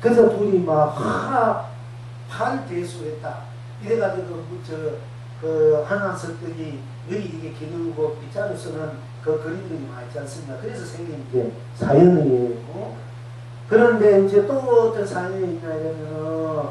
그래서 둘이 막 하, 팔대수했다. 이래가지고 그, 저, 그 하나 설득이 여기 이게 기울고 빗자루 쓰는 그 그림들이 많이 있지 않습니까? 그래서 생긴 게 사연이에요. 그런데 이제 또 어떤 사연이 있냐 이러면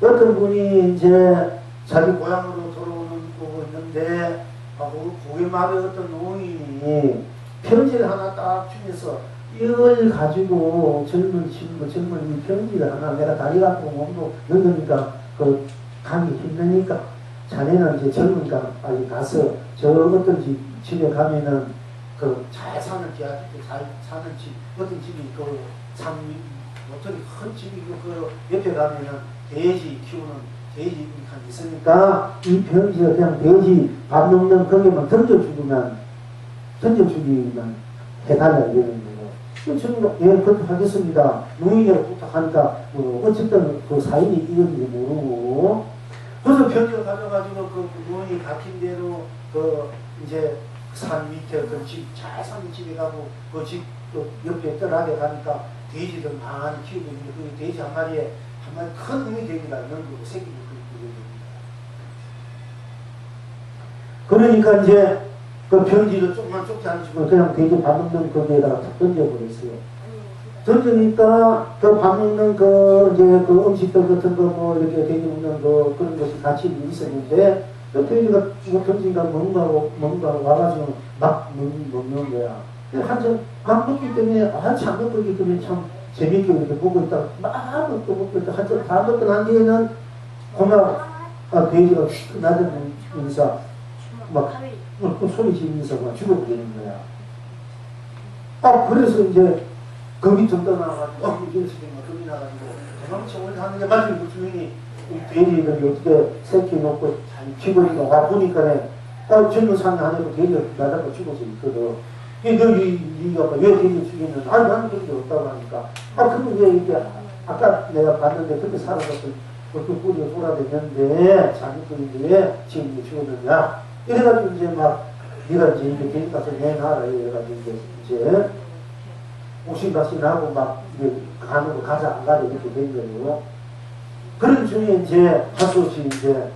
어떤 분이 이제 자기 고향으로 돌아오는 거고 있는데 아, 고개 마을에 어떤 노인이 편지를 하나 딱 주면서 이걸 가지고 젊은 친구, 젊은 이 편지를 하나 내가 다리 아프고 몸도 늙으니까 그 가기 힘드니까 자네는 이제 젊으니까 빨리 가서 저 어떤 집, 집에 가면은 그 잘 사는 기아집들 잘 사는 집, 어떤 집이 그참 어떤 큰 집이 그 옆에 가면은 돼지 키우는 돼지 한 있으니까 이 편지가 그냥 돼지 밥 먹는 거기만 던져주기만 던져주기만 해달라 이러는. 저는 예, 그렇게 하겠습니다. 노인이라고 부탁하니까 뭐 어쨌든 그 사인이 이건지 모르고 그래서 편지를 가져가지고 그 노인이 같은 대로 그 이제 산 밑에 그집잘 사는 집에 가고 그 집 또 옆에 떠나게 가니까 돼지들 많이 키우고 있는데 그 돼지 한 마리에 한 마리 큰 놈이 됩니다. 연구고 새끼를 그러니까 이제 그 편지를 조금만 쫓지 않으시고 그냥 돼지 밥 먹는 거기에다가 탁 던져버렸어요. 던지니까 그 밥 먹는 그 이제 그 음식들 같은 거 뭐 이렇게 돼지 먹는 거 그런 것이 같이 있었는데 그 돼지가 뭐 던지니까 뭔가로 뭔가로 와가지고 막 먹, 먹는 거야. 한참 막 먹기 때문에 한참 먹기 때문에 참 재밌게 이렇게 보고 있다가 막 먹고 먹고 있다가 한참 다 먹고 난 뒤에는 고마 아, 돼지가 나대면서 막 그 소리 지르면서 막 죽어버리는 거야. 아 그래서 이제 겁이 좀 떠나가지고 어 지금 겁이 나가지고 도망쳐 올라가는데 마침 그 주인이 돼지들이 어떻게 새끼 놓고 잘 키우니까 와 보니까네 아 젊은 사람 안에도 돼지가 나다가 죽어서 있거든. 이게 너희가 왜 돼지 죽이는? 아니 나는 그런 게 없다고 하니까 아 그럼 왜 이게 아까 내가 봤는데 그렇게 살아갔던 그 뿌리가 돌아다녔는데 자기 뿌리인데 지금 죽었느냐? 이래가지고 이제 막 네가 이제 이게 돼지 가서 내놔라 이래가지고 이제 이제 옥신각신 하고 막 이제 가는 거 가자 안 가자 이렇게 된 거예요. 그런 중에 이제 하소시 이제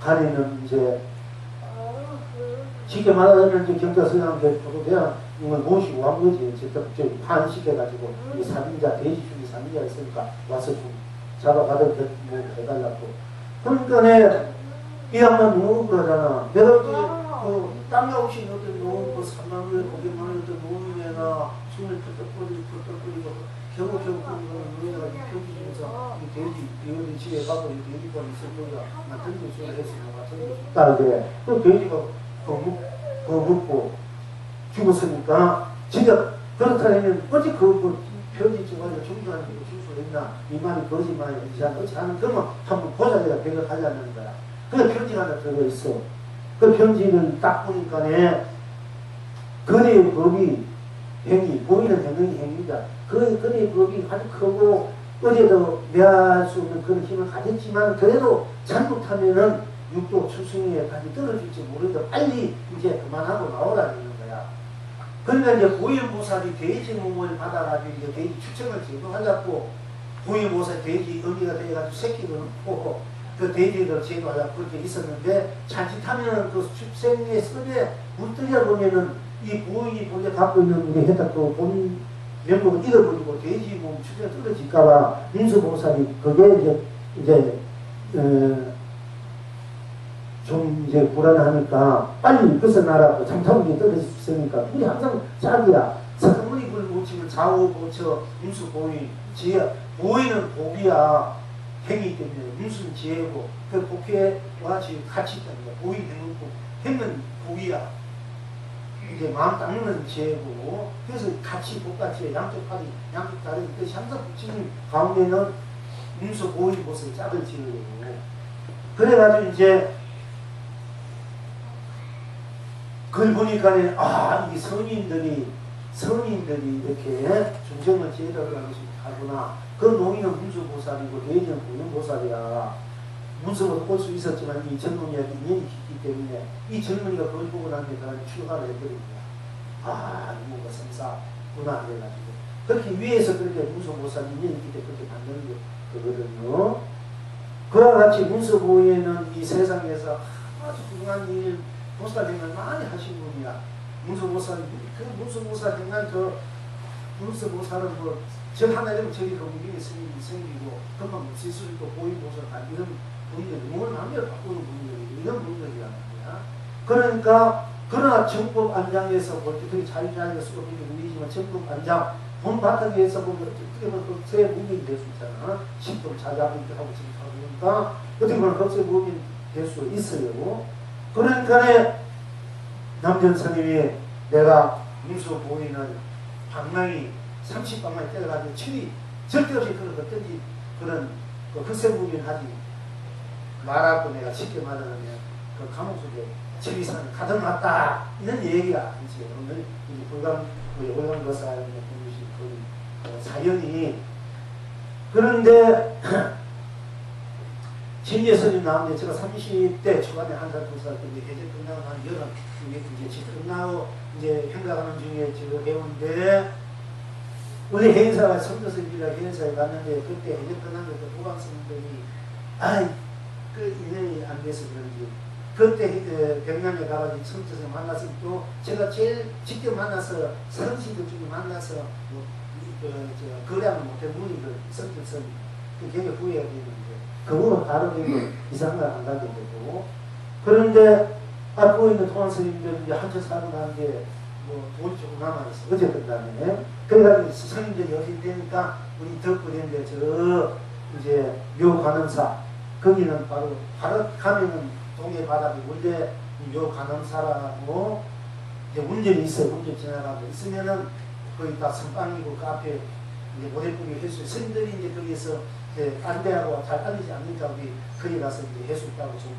가리는 이제 쉽게 말하면 이제 경찰서장 교도대학 이걸 모시고 한 거지. 직접 판시켜가지고 이 살인자 돼지 중에 살인자 있으니까 와서 좀 잡아가도 뭐 해달라고. 그러니까 이 양반 너무 그러잖아. 내가 그 땅에 없이 어떤 노은 그 3만 원에 500만 원에 어떤 노인에나 숨을 펄떡거리고 펄떡거리고 겨우 겨우 그 노인가 경기 중에서 이 돼지 이거는 집에 가고 이 돼지가 있을 거야. 나 던져 주라 했어. 내가 던져 줬다 그래. 그 돼지가 그 먹고 죽었으니까 진짜 그렇다면 어찌 그, 그 편지 찍어가지고 중간에 주소했나 이 말이 거짓말이지 않지 않은 그러면 한번 보자 내가 배격하려는 거야. 그 편지가 하나 들어있어. 그 편지를 딱 보니까네, 거래의 법이 행위, 보이는 행위, 행위다. 그 거래의 법이 아주 크고, 어제도 매할 수 없는 그런 힘을 가졌지만, 그래도 잘못하면은 육도 추승에까지 떨어질지 모르니까 빨리 이제 그만하고 나오라는 거야. 그러니까 이제 고일보살이 돼지 몸을 받아가지고 이제 돼지 추천을 제거하려고 고일보살 돼지 의미가 돼가지고 새끼를 놓고 그 돼지를 제거하려고 그렇게 있었는데 자칫하면 그 축생의 섭에 물들여 보면은 이 부인이 본래 갖고 있는 우리 해다 또본 면목을 잃어버리고 돼지 몸 축생이 떨어질까봐 민수보살이 그게 이제 이제 어, 좀 이제 불안하니까 빨리 벗어나라고 잠자국이 떨어졌으니까 둘이 항상 짝이야. 사물이 불 못치면 좌우 임수 보인 지혜 보이는 복이야 행위 때문에 임수는 지혜고 그 복회와 지금 같이 있다는 거야. 보인 행은 복 행은 복이야. 이제 마음 닦는 지혜고 그래서 같이 복같이 양쪽 팔이 양쪽 다리 그 항상 붙이는 가운데는 임수 보인 곳을 짝을 지으고 그래가지고 이제 그걸 보니까는 아, 이 성인들이 성인들이 이렇게 중정을 제대로 하구나. 그 농인은 문수보살이고 대인은 무능보살이야. 문서로 볼수 있었지만 이 젊은이한테 인연이 있기 때문에 이 젊은이가 그걸 보고 나니까 출가를 해버린 거야. 아, 뭔가 성사구나 해가지고. 그렇게 위에서 그렇게 문서 보사님이 있기 때문에 그렇게 받는 거거든요. 그와 같이 문서 보이는 이 세상에서 아주 훌륭한 일, 생활 많이 하신 분이야. 문서 보사님, 그 문서 보사 생활 그 뭐, 저 하나 되면 저기 거북이 생기고, 생기고, 금방 실수도 보인 보사 다 이런 분들, 몸을 마음대로 바꾸는 분들이 이런 분들이란 말이야. 그러니까, 그러나 정법 안장에서 볼 때, 그게 자유자유가 수업이 우리지만 정법 안장, 본 바탕에서 보면 어떻게 보면 법세 무빙이 될 수 있잖아. 십도 자자분도 하고 지금 하니까 어떻게 보면 법세 무빙이 될수 있어요. 그러니까 남전 스님이 내가 문서 보이는 방랑이 30방랑이 때려가지고 칠이 절대 없이 그런 어떤지 그런 그 흑세무빙 하지 말하고 내가 쉽게 말하면 그 감옥 속에 칠이산 가득났다. 이런 얘기가 아니지 오늘 이 불강 그 요강 거사에 보신 그 어, 사연이 그런데 진예 스님 나오는데 제가 30대 초반에 한 살, 두살 때 이제 해제 끝나고 난 여름 이제 집 끝나고 이제 행가가는 중에 지금 해운대 우리 해인사가 성도스님이라 해인사에 갔는데 그때 끝난 그 도강 스님들이 아이 그 인연이 안 돼서 그런지. 그때 그 병양에 가가지고 성도스님 만나서 또 제가 제일 직접 만나서 성신들 중에 만나서 뭐, 그, 저, 거래하는 못해 문이 그 성도스님. 그 굉장히 후회가 되는데. 그거는 다른 게 이상을 안 가게 되고. 그런데 알고 있는 통한 스님들 이제 한참 살고 나는데 뭐 돈이 조금 남아있어 어제 끝다음에 그래가지고 스님들이 어디 되니까 우리 덕분인데 저 이제 묘관음사 거기는 바로 바로 가면은 동해 바다에 원래 묘관음사라고 이제 운전이 있어요. 운전 지나가고 있으면은 거기 다 선빵이고 그 앞에 이제 모델국이 해수 스님들이 이제 거기에서 이제 안대하고 잘 알리지 않으니까 우리 거기 가서 이제 해수다고 좀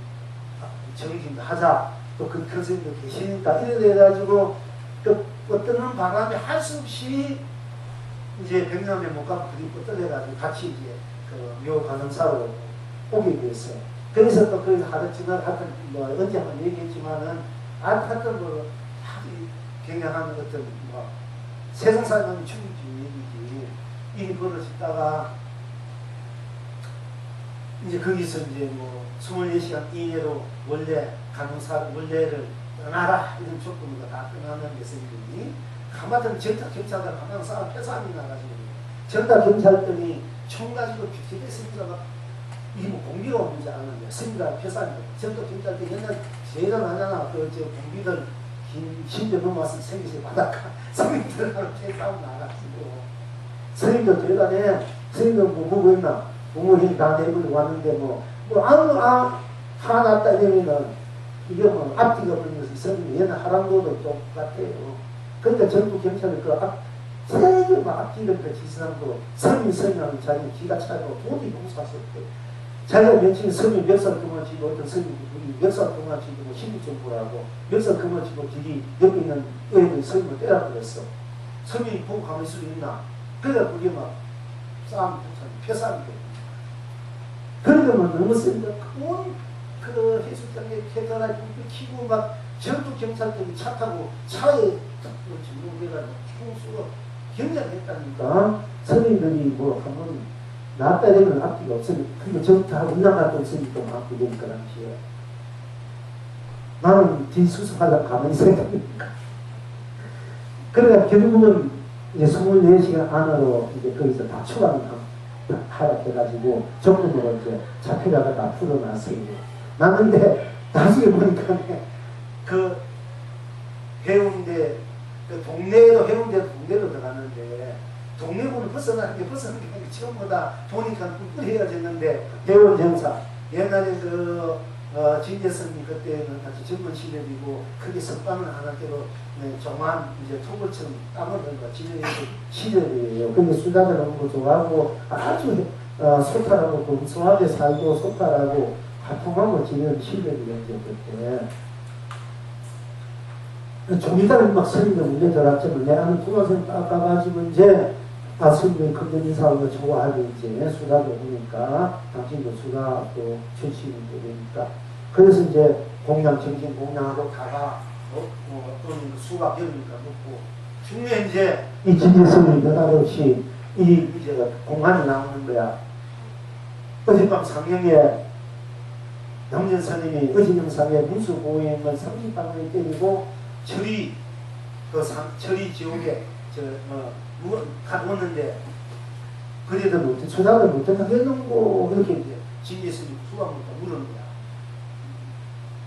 정의 좀 하자. 또 그, 그런 선생님도 계시니까 이래 해가지고 또 어떤 바람에 할수 없이 이제 백남에 못 가고 그리 뻗어내가지고 같이 이제 그묘 가능사로 오게 됐어요. 그래서 또 거기서 하루 지날 하여튼 뭐 언제 한번 얘기했지만은 뭐 아주 굉장한 어떤 뭐 세상 사람이 충분히 얘기지. 일이 벌어지다가 이제 거기서 이제 뭐 24시간 이내로 원래 간호사 원래를 떠나라 이런 조건으로 다 떠나는 교수님이 가마든 전타 경찰들 가만 싸워 폐사함이 나가지고 전타 경찰들이 총 가지고 기대 스님들가 이뭐 공비가 문제 아는데 스님들 폐사함이 전타 경찰들 옛날 제가 나잖아 그저 공비들 긴 심지어 넘어와서 생기시 바닷가 스님들하고 폐사함 나가지고 스님들 대단해. 스님들 뭐 보고 있나? 부모님이 다 내버리고 왔는데 뭐, 뭐 아무 아 하나 났다 이러면은 이게 뭐 앞뒤가 것이 있었는데 얘는 하랑도도 똑같아요. 그러니까 전국 경찰은 그 앞, 막 앞뒤를 그 지시하고 성인 성인하고 자기 기가 차고 수 없대. 자기가 명칭이 성인 몇살 동안 지고 어떤 성인 우리 몇살 동안 지고 뭐 신입정부라고 몇살 동안 지고 길이 옆에 있는 애들 성인을 때려버렸어. 성인이 보고 가만히 있을 수 있나? 그러니까 그게 막 싸움, 폐싸움이 돼. 그러면 뭐 너무 센다. 그 해수장에 캐터라 불 키고 막 전투 경찰들이 차 타고 차에 지목해가지고 총수가 경량했다니까. 선생님들이 뭐 한번 낫다 되면 앞뒤가 없으니 그게 전투하고 운나갔다 있으니까 막 그러니까 당시에 나는 뒤수습하다 가만히 되니까. 그러니까 결국은 이제 24시간 안으로 이제 거기서 다 추가를 하락해가지고 전문으로 이제 잡혀다가 다 풀어놨어요. 나는데 나중에 보니까 그 해운대 그 동네에도 해운대 동네로 들어갔는데 동네구는 벗어나는 게 벗어나는 게 처음보다 보니까 뿔뿔해졌는데 해운 정사 옛날에 그 어, 진재선이 그때는 아주 젊은 시절이고 크게 석방을 안 할때로 네, 정한 이제 토벌처럼 땀을 흘거 지내는 시절이에요. 근데 수다를 너무 좋아하고 아주 어, 소탈하고 공손하게 살고 소탈하고 화통하고 지내는 시절이었죠 그때. 종이다를 막 스님들 문제 들었지만 내 아는 도마선 깎아가지고 이제 아 스님들 금전 인사하고 좋아하고 이제 수다도 보니까 당신도 수다 또 출신이 되니까 그래서 이제 공양 정신 공양하고 다가 어, 뭐 어떤 수가 배우니까 먹고 중에 이제 이 진지성이 느닷없이 이 이제 공간이 나오는 거야. 어젯밤 상영에 양전 스님이 어제 영상에 문수 보행을 30방을 때리고 철이 그 상, 철이 지옥에 저뭐 갔는데 그래도 못해 초장을 못해 하겠는고 그렇게 이제 진지스님 수학부터 물은 거야.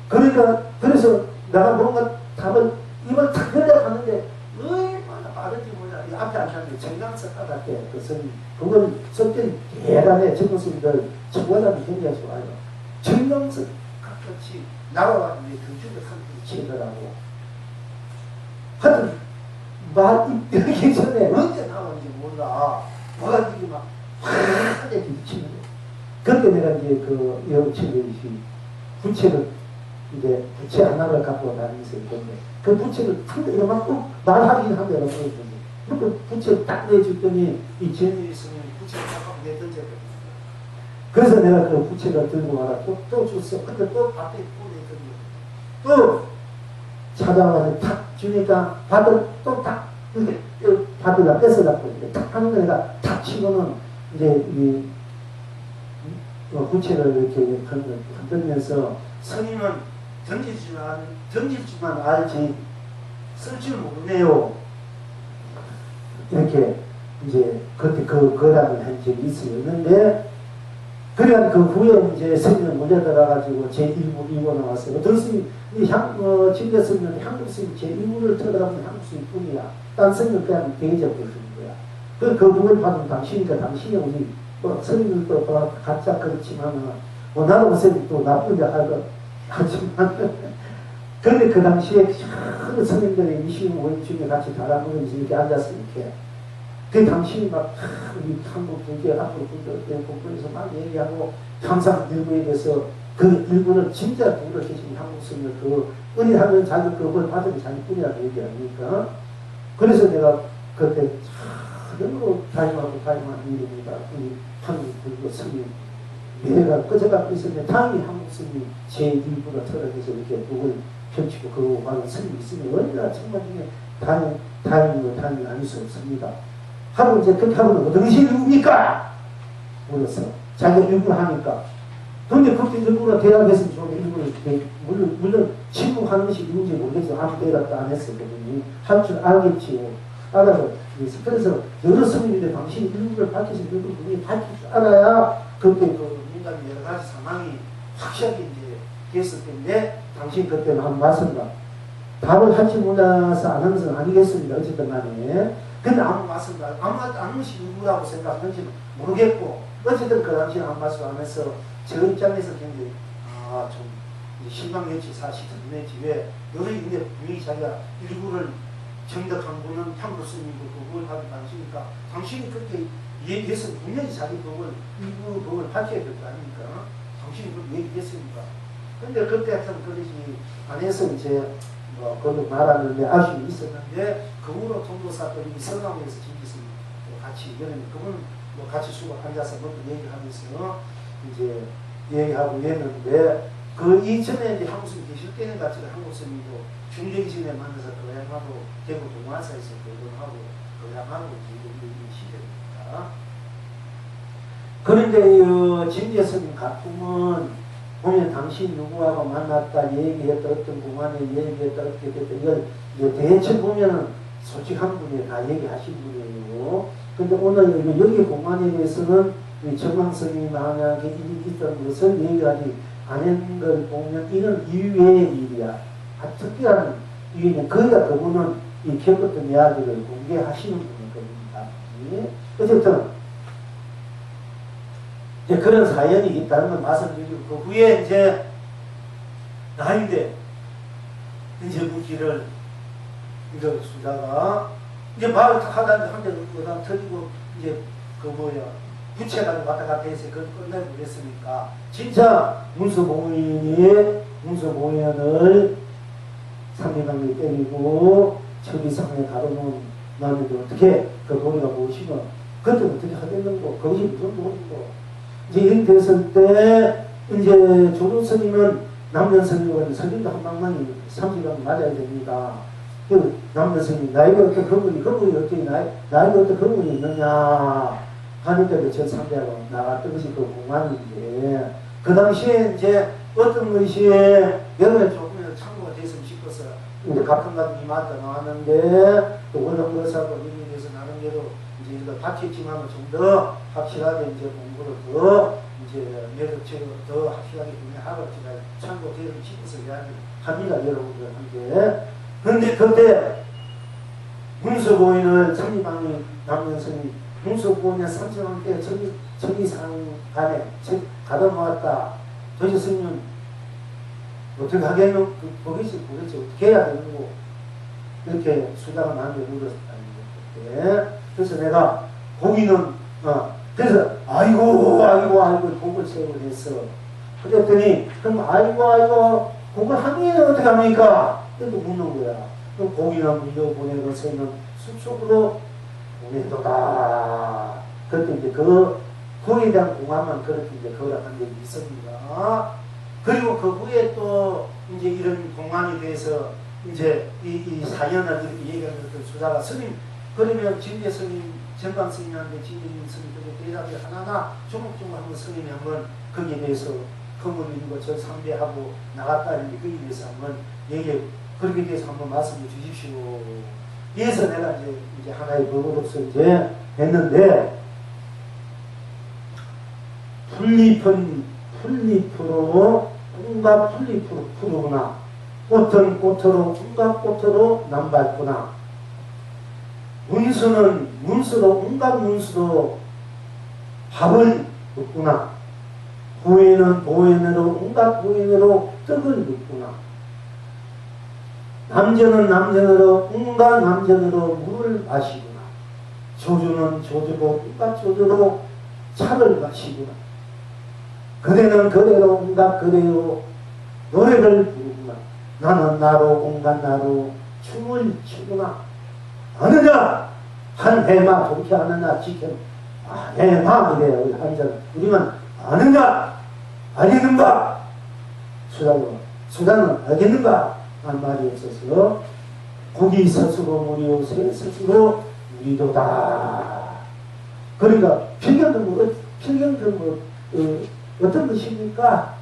그러니까 그래서 내가 뭔가 답을 입을 탁 열려가는데 얼마나 빠른지 몰라. 이 앞에 앉았는데 정강석 까닭에 그 스님 그걸 성격이 대단해. 스님들 청와다는 굉장히 좋아요. 정강석 같이 나와가지고 경주를 한번 치더라고. 하여튼 말 이렇게 전에 언제 나오는지 몰라. 와가지고 막 화하게 미치는 거야. 그때 내가 이제 그 여친들이 부채를 이제 부채 하나를 갖고 다니면서 있던데 그 부채를 탁 이만큼 말하긴 한데 여러분 그 부채를 딱 내줬더니 이 제니이 스님이 부채를 딱 내던졌거든요. 그래서 내가 그 부채를 들고 와라 또, 또 줬어. 근데 또 앞에 또 내던져. 또 찾아와서 탁 주니까 받을 또 탁 이렇게 받으라 뺏어갖고 이렇게 탁 하는 거 내가 탁 치고는 이제 이 어, 부채를 이렇게 흔들면서 스님은 던질 줄만 던질 줄만 알지 쓸 줄 모르네요. 이렇게 이제 그때 그 거란을 한 적이 있었는데 그래야 그 후에 이제 스님은 몰려들어가지고 제 1부 2부 나왔어요. 이 향, 어, 진대 스님은 한국 스님 제 1부를 들어가면 한국 스님 뿐이야. 딴 스님은 그냥 대접해 주는 거야. 그, 그 부분을 받으면 당신이니까 당신이 우리 또 스님들도 또 각자 그렇지만은 뭐 나도 그 스님 또 나쁜 자 할거 하지만 근데 그 당시에 큰 스님들이 25인 중에 같이 다락문에서 이렇게 이렇게 그 당신이 막 하, 우리 한국 분께 앞으로 분들 공부해서 막 얘기하고 항상 일부에 대해서 그 일부는 진짜 누구를 계신 한국 스님을 그 은혜하면 자기 그걸 받으면 자기뿐이라고 얘기하니까 그래서 내가 그때 참으로 다임하고 다임한 일입니다. 우리 한국 불교 스님 내가 그제가 있었는데 다행히 한국 스님이 제 일부를 털어내서 이렇게 목을 펼치고 그 많은 스님이 있으면 얼마나 정말 중에 다행, 다행이고 다행이 아닐 수 없습니다. 하고 이제 그렇게 하면 당신 누굽니까? 물었어. 자기가 일부를 하니까. 근데 그렇게 일부러 대답했으면 좋은데 물론, 물론 침묵하는 것이 누군지 모르겠어. 아무 대답도 안 했었거든요. 할줄 알겠지요. 알아요. 그래서, 여러 스님인데 당신이 일부를 밝히시 일부를 분명히 밝힐 줄 알아야 그때 그 민간의 여러 가지 상황이 확실하게 이제 됐을 텐데 당신 그때는 한 말씀과 답을 할지 몰라서 안 하는 것은 아니겠습니다. 어쨌든 간에. 근데 아무 말씀, 아무, 아무 누구라고 생각하는지 모르겠고, 어쨌든 그 당시에 아무 말씀 안 해서 저 입장에서 굉장히, 아, 좀, 실망했지, 사실은. 내지 왜, 여기 근데 분명히 자기가 일부를 정덕한 분은 향로 스님이고 그걸 하기 당시니까, 당신이 그렇게 얘기해서 분명히 자기 그걸, 일부 그걸 밝혀야 될 거 아닙니까? 당신이 그걸 얘기했으니까. 근데 그때 하여튼 그러지 안 해서 이제, 뭐, 그걸 말하는데 아쉬움이 있었는데, 그 후로 통도사들이 성함에서 진기스 같이 여름 그분 뭐 같이 수고 앉아서 뭐 얘기하면서 이제 얘기하고 했는데 그 이전에 이제 한국 스님 계실 때는 같이 한국 스님도 중경진에 만나서 교양하고 대구 동화사에서 교동하고 교양하고 이런 시대입니다. 그런데 이 진재 스님 가품은 보면 당신 누구하고 만났다 얘기했다 어떤 공간에 얘기했다 어떻게 됐다 이걸 대체 보면은 솔직한 분이 다 얘기하신 분이에요. 근데 오늘 여기 공간에 대해서는 이 정황성이 만약에 있던 것을 얘기하지 않은 걸 보면 이건 이외의 일이야. 아, 특별한 이유는 그러니까 그분은 이 겪었던 이야기를 공개하시는 분일 겁니다. 예? 어쨌든 이제 그런 사연이 있다는 걸 말씀드리고 그 후에 이제 나인데 이제 묻기를 이거 수다가 이제 말을 탁 하다 한대 그다 터지고 이제 그 뭐야 부채가 왔다 갔다 해서 그걸 끝내고 그랬으니까 진짜 문수봉인이 문수봉인을 상대방이 때리고 저기 상에 가둬놓은 남인데 어떻게 그 돈이가 무엇이면 그때 어떻게 하겠는고 그것이 무슨 돈이고 이제 이렇게 됐을 때 이제 조조 스님은 남년 스님은 스님도 한 방만이 30명 맞아야 됩니다. 그 남녀성이 나이가 어떤 근문이 근문이 어떻게 나이 나이가 어떤 근문이 있느냐 하니까 그저 상대하고 나갔던 것이 그 공안인데 그 당시에 이제 어떤 것이 여러분의 조금이라도 참고가 됐으면 싶어서 이제 가끔가다 이마다 나왔는데 또 원어문사고 이런 데서 나름대로 이제 이거 바뀌었지만 좀 더 확실하게 이제 공부를 더 이제 매력적으로 더 확실하게 하고 제가 참고되면 싶어서 이야기합니다 여러분들한테 그런데 그때 문서고인을 천리방이 남연성이 문서고인의 삼천원 때 천리, 천리상 간에 가다모았다 도대체 스님 어떻게 하겠노? 그, 거기서 도대체 어떻게 해야 되는 거 이렇게 수장을 나한테 물었다는 거예요. 그래서 내가 고기는 어 그래서 아이고 아이고 아이고 곡을 세우고 했어. 그랬더니 그럼 아이고 아이고 곡을 하면 어떻게 합니까? 이렇게 묻는 거야. 그럼 고기는 물려보내고서는 숲속으로 보내도다. 그때 이제 그 그에 대한 공감만 그렇게 이제 거락한 적이 있습니다. 그리고 그 후에 또 이제 이런 공안에 대해서 이제 이, 이 사연을 이렇게 얘기하는 것들 수다가 스님 그러면 진대 스님 전방 스님한테 진대 스님 그 대답을 하나하나 조목조목 한번 스님이 한번 거기에 대해서 건물 있는 거저 상대하고 나갔다는 게 거기에 대해서 한번 얘기 그렇게 대해서 한번 말씀해 주십시오. 이래서 내가 이제 이제 하나의 법으로서 이제 했는데 풀잎은 풀잎으로 온갖 풀잎으로 푸르구나. 꽃은 꽃으로 온갖 꽃으로 남밟구나. 문수는 문수로 온갖 문수로 밥을 먹구나. 부인은 부인으로 온갖 부인으로 떡을 먹구나. 남자는 남자로 온갖 남자로 물을 마시구나. 조주는 조주로 온갖 조주로 차를 마시구나. 그대는 그대로 온갖 그대로 노래를 부르구나. 나는 나로 온갖 나로 춤을 추구나. 아느냐 한 해마 동키하느냐 지켜 아 해마 이래요 한잔 우리만 아느냐 알겠는가 수단은 수단은 알겠는가 한 말이 있어서 고기 스스로 무리요 새 스스로 무리도다. 그러니까 필경은 뭐 필경은 뭐 어, 어떤 것입니까?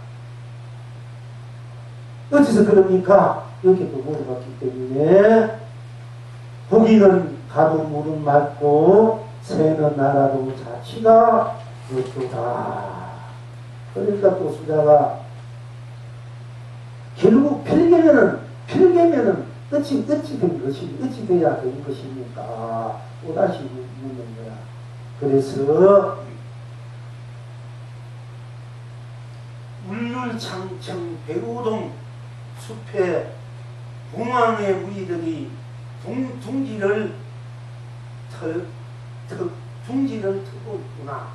어디서 그럽니까 이렇게 또 물어봤기 때문에 고기는 가도 물은 맑고 새는 날아도 자치가 그렇다. 그러니까 또 수자가 결국 필개면은 필개면은 끝이 끝이 된 것이 끝이 돼야 되는 것입니까? 또 다시 묻는 거야. 그래서 울룰창청 배우동 숲에 공황의 우리들이 둥, 둥지를 털, 터, 둥지를 트고 있구나.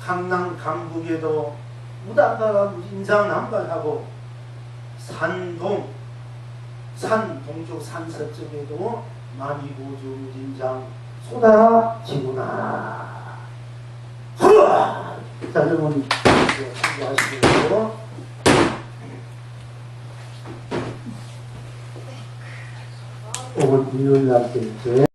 강남 강북에도 무당가가 인상 남발하고 산동 산 동쪽 산서쪽에도 만이고주 무진장 쏟아지구나. 흐아! 자, 여러분, 이제 참고하시고. 오늘 일요일 날 때, 이제